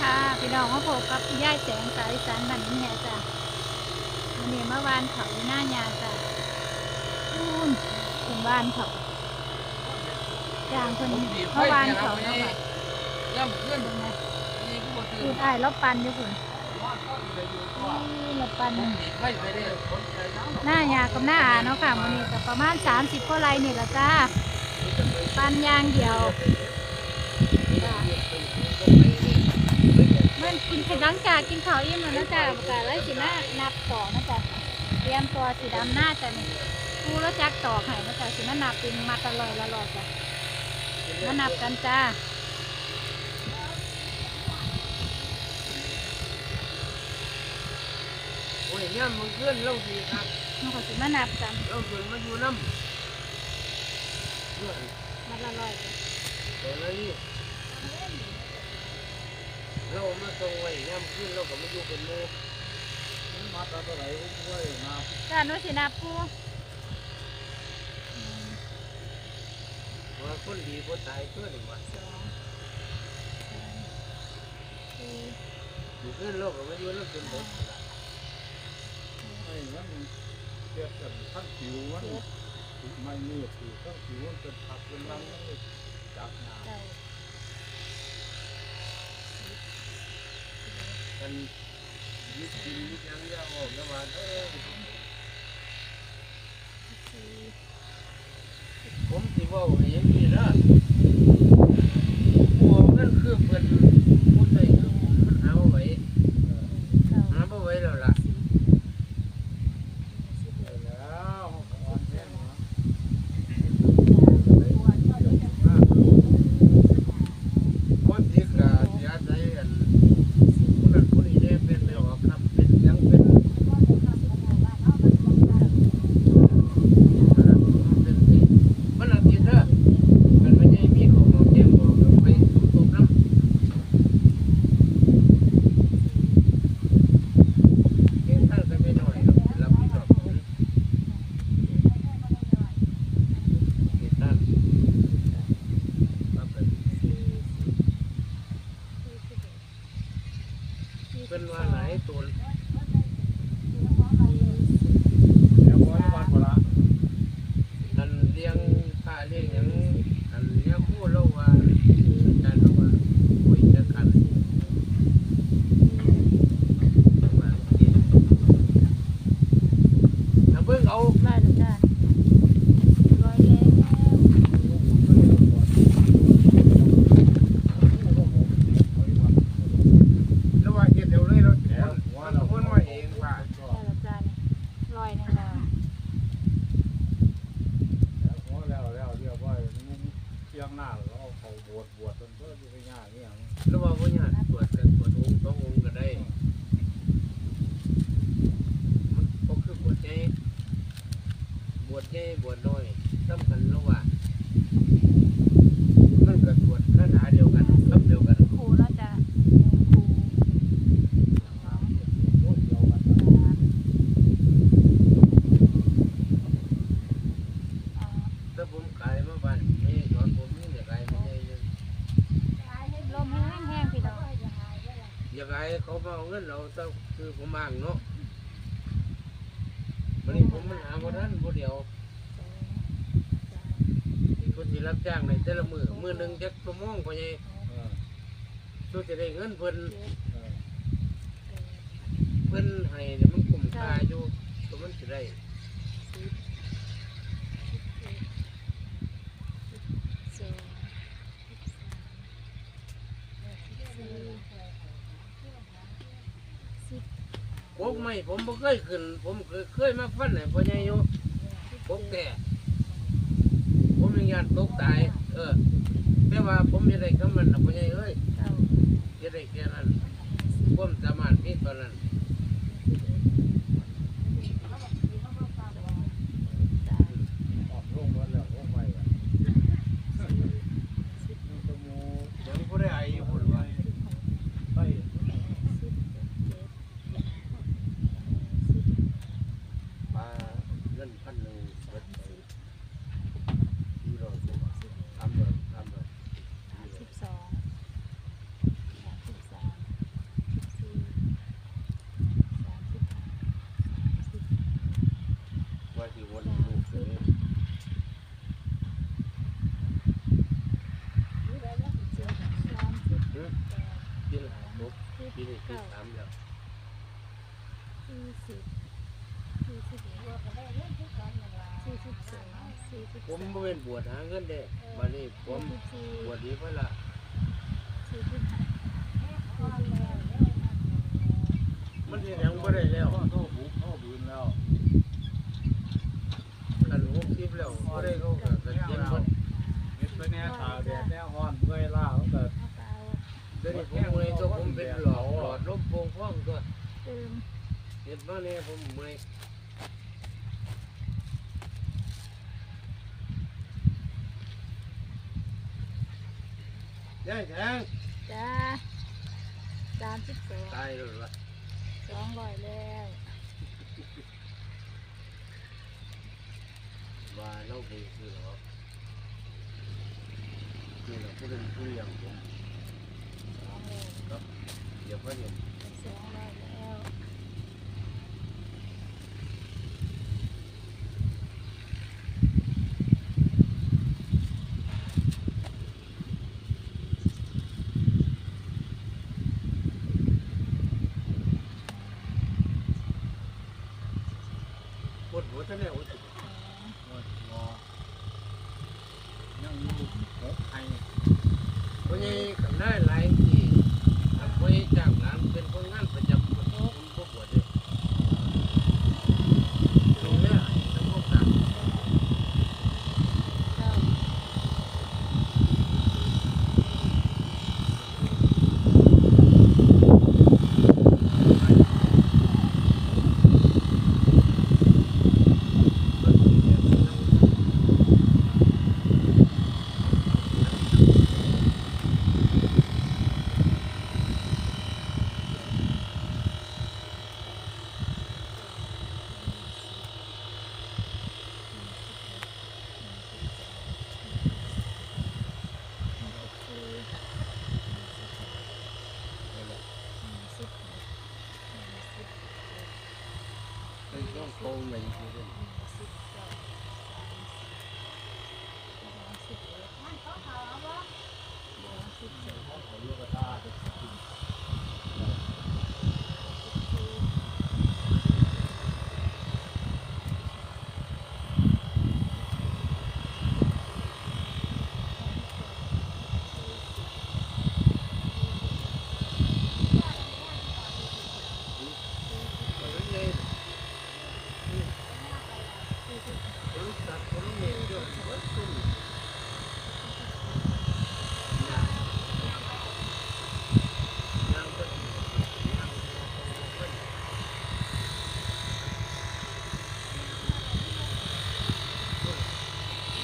ค่ะพี่น้องมาพบกับย่ายแสงสายสันบันนี้เนี่ยจ้ะวันนี้เมื่อวานเขาอยู่หน้ายาจ้ะนู่นถึงบ้านเขาจางคนเมื่อวานเขาเนาะค่ะย่ำเพื่อนตรงนี้นี่ก็บ่ตื่คืนอได้รถปันอยู่คุณรถปันมีไฟไปได้หน้ายากับหน้าอาเนาะค่ะวันนี้ก็ประมาณ30กว่าไรนี่แหละจ้าปันยางเดียว มันกินเสร็จหลังจากกินข้าวอิ่มแล้วนะจ้าประกาศแล้วสิมานับต่อนะจ้ะเตรียมตัวสีดำหน้าจ้ะนี่กูแล้วจักต่อไห้นะจ้ะสิมานับเป็นมาตลอดละลอยจ้ะมานับกันจ้าโอ้ยย่ำมึงเพื่อนเราดีครับมันก็สิมานับกันเราเพื่อนมาอยู่น้ำเพื่อนมาละลอยจ้ะตัวละนี่ เรามาตรงไว้ย่ำเพื่อนเราก็มาอยู่เป็นโมมาตาตัวไหนไว้มาจ้าหนุสินับกูว่าคนดีคนตายเพื่อนว่าสองสามสี่อยู่เพื่อนเราก็มาอยู่น้ำเป็นหมดไอ้นั่นมันเทียบกันทั้งผิวมันเจ็ดไม่มีผิวทั้งผิวมันเป็นผักเป็นรังมันเลยจับน้เก้า กันยึดกินยึดยังยาออกแล้วมาเออผมสิเว่าให้อยังนี้นะ ผมอ้างเนาะวันนี้ผมมันหาวันนั้นคนเดียวคนที่รับจ้างในแต่ละมือมือหนึ่งจักชั่วโมงพอไงเออช่วยจะได้เงินเพิ่นเออเพิ่นให้เนี่ยมันคุ้มค่าอยู่ก็มันจะได้ กไม่ผมบ่เคยขึ้น ผมเคยเคยมาฟันไหนพ่อใหญ่อยู่พกแต่ผมยังยานตกตาย เออแต่ว่าผมจะได้คำมันนะพ่อใหญ่เอ้ยเก้าจะได้แค่นั้นผมสามารถมีตอนนั้น ออกลงวันแล้วลงไปอะมันจะมู ยังบ่ได้ไอ้อยู่พุ่นว่า ไป ปลาเงินพันหนึ่งเบิดไปยี่ร้อยกว่าทำเลยทำเลย สิบสองสามสิบสาม ปีนี้ปีสามแล้วสี่สิบสี่สิบเอ็ดสี่สิบสองสี่สิบผมสามบ่เป็นบวชหาเงินเด้มานี่ผมสี่สิบสี่บวชดีเพิ่นละสี่สิบห้าสี่สิบหกมันสิยังบ่ได้แล้วพ่อโทษบุกพ่อบืนแล้วกัน60แล้วบ่ได้เขาก็กระเจ็บหมดเฮ็ดไปแน่ตาแดดแน่ฮ้อนเมื่อยล้ามันก็เอาไปเอาเดี๋ยวนี้ผมเมื่อยตัวผมเป็นหลอดห ลอดลมโป่งพองตัวเติมเฮ็ดมาเนี่ยผมเมื่อยยายแทงจ้าสามสิบสองตายแล้วล่ะสองร้อยแล้วว่าเราไปซื้อหรอกนี่แหละผู้เป็นผู้เลี้ยงผม สองร้อย เดี๋ยวพ่อเดี๋ยว เสียงได้แล้วดหัวท่านแน่โอ้ย สอง โอ้ยรอยังอยู่หกไห้ พ่อใหญ่กับนายหลายที่ทำพ่อใหญ่จ้างงานเป็นคนงานประจำผมผมบ่ปวดเลยตรงเนี้ยทั้งพวกนั้น เก้า ไอ้ ต้องโกงไปจริงๆ เขาลูกกระตา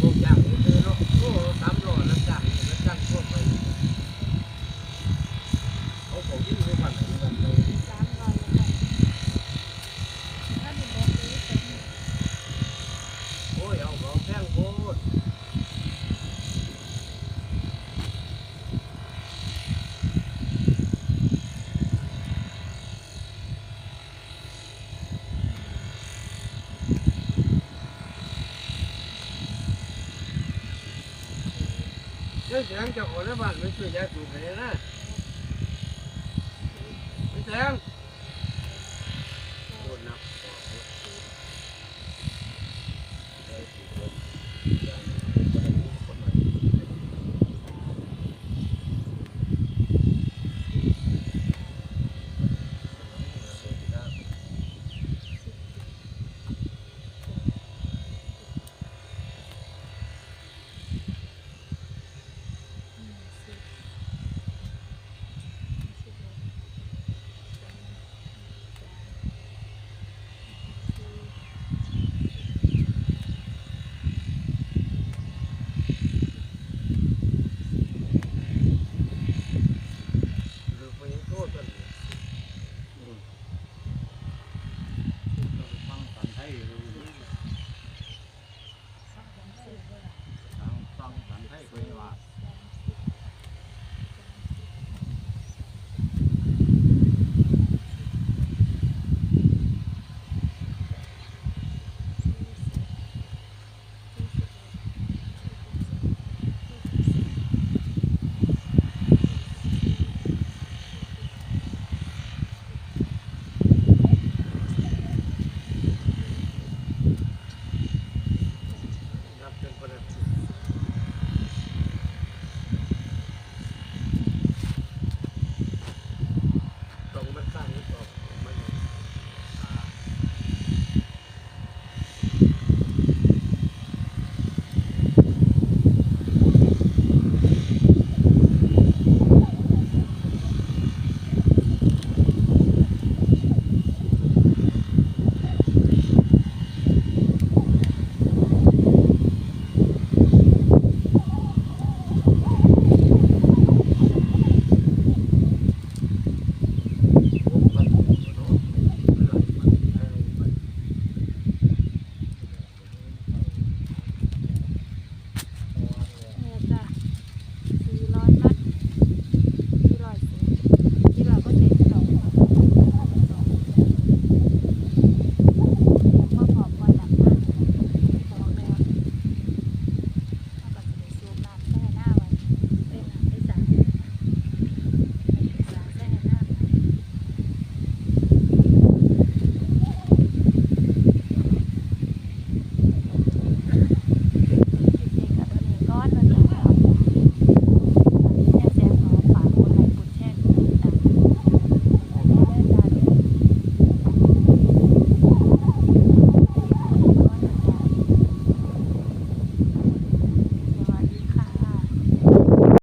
พวกอย่างนี้คือเนาะโอ้ตามหล่อนักจังนักจังทั่วไปเขาเขายิ่งไปฝันกันเลยโอ้ยเอาเขาแพงโคตร เฮ้ยแสงเจ้าของในบ้านไม่ช่วยยายสูบเลยนะไม่แสง